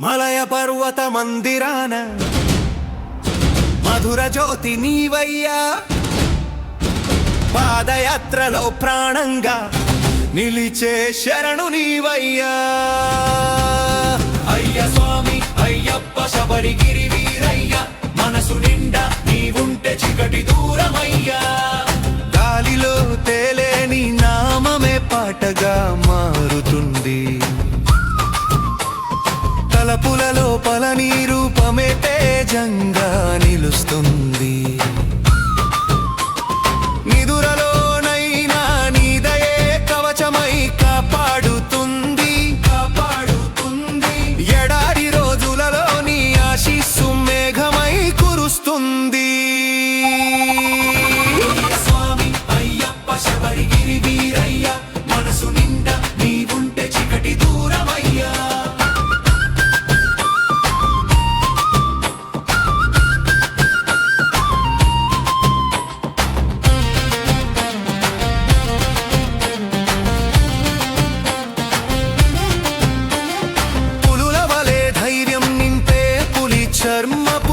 మలయ పర్వత మందిరాన. మధుర జ్యోతి నీవయ్యా. పాదయాత్రలో ప్రాణంగా నిలిచే శరణు నీవయ్యా. అయ్య స్వామి అయ్యప్ప శబరిగిరి వీరయ్య. మనసు నిండా నీవుంటే చికటి దూరమయ్యా. గాలిలో తేలేని నామమే పాటగా నీ రూపమే తేజంగా నిలుస్తుంది.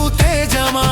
తేజమా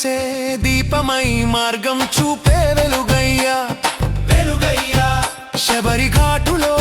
చేసే దీపమై మార్గం చూపే వెలుగయ్యా. వెలుగయ్యా. శబరి ఘాటులో